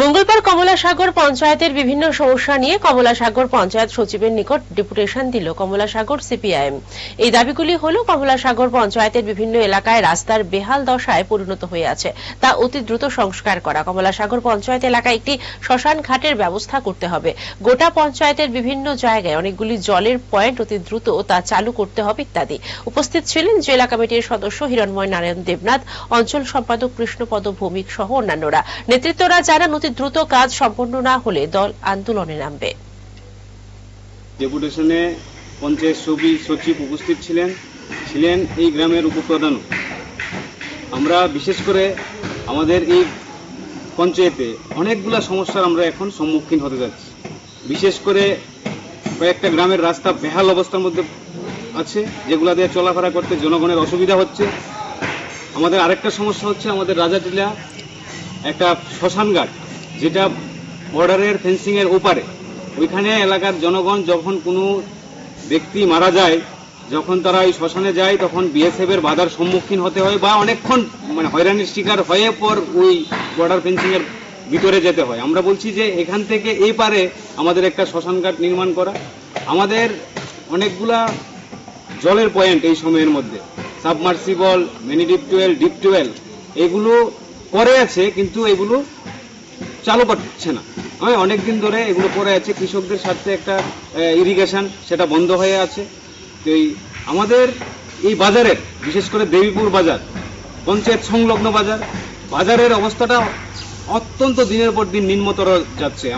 মঙ্গলবার কমলাসাগর পঞ্চায়েতের বিভিন্ন সমস্যা নিয়ে কমলাসাগর পঞ্চায়েত সচিবের নিকট ডেপুটেশন দিল কমলাসাগর সিপিআইএম। এই দাবিগুলি হল, কমলাসাগর পঞ্চায়েতের বিভিন্ন এলাকায় রাস্তার বেহাল দশায় পরিণত হয়ে আছে, তা অতি দ্রুত সংস্কার করা। কমলাসাগর পঞ্চায়েত এলাকায় একটি শ্মশান ঘাটের ব্যবস্থা করতে হবে। গোটা পঞ্চায়েতের বিভিন্ন জায়গায় অনেকগুলি জলের পয়েন্ট অতি দ্রুত তা চালু করতে হবে ইত্যাদি। উপস্থিত ছিলেন জেলা কমিটির সদস্য হিরণময় নারায়ণ দেবনাথ, অঞ্চল সম্পাদক কৃষ্ণপদ ভৌমিক সহ অন্যান্যরা। নেতৃত্বরা জানান অতি দ্রুত কাজ সম্পন্ন না হলে দল আন্দোলনে নামবে। ডেপুটেশনে পঞ্চায়েত সবি সচিব উপস্থিত ছিলেন। ছিলেন এই গ্রামের উপপ্রধান। আমরা বিশেষ করে আমাদের এই পঞ্চায়েতে অনেকগুলা সমস্যার আমরা এখন সম্মুখীন হতে যাচ্ছি। বিশেষ করে কয়েকটা গ্রামের রাস্তা বেহাল অবস্থার মধ্যে আছে, যেগুলা দিয়ে চলাফেরা করতে জনগণের অসুবিধা হচ্ছে। আমাদের আরেকটা সমস্যা হচ্ছে আমাদের রাজাটিলা একটা শ্মশানঘাট। যেটা বর্ডারের ফেন্সিংয়ের ওপারে। ওইখানে এলাকার জনগণ যখন কোনো ব্যক্তি মারা যায়, যখন তারা ওই শ্মশানে যায়, তখন বিএসএফ এর বাধার সম্মুখীন হতে হয় বা অনেকক্ষণ মানে হয়রানির শিকার হয়ে পর ওই বর্ডার ফেন্সিং এর ভিতরে যেতে হয়। আমরা বলছি যে এখান থেকে এই পারে আমাদের একটা শ্মশানঘাট নির্মাণ করা। আমাদের অনেকগুলা জলের পয়েন্ট এই সময়ের মধ্যে। সাবমার্সিবল মিনি ডিপ টুয়েল ডিপ টুয়েল এগুলো পরে আছে, কিন্তু এগুলো চালু করছে না। আমি অনেক দিন ধরে এগুলো করে আছে। কৃষকদের স্বার্থে একটা ইরিগেশন সেটা বন্ধ হয়ে আছে। তো এই আমাদের এই বাজারের, বিশেষ করে দেবীপুর বাজার, পঞ্চায়েত সংলগ্ন বাজার, বাজারের অবস্থাটা অত্যন্ত দিনের পর দিন নিম্নতর যাচ্ছে।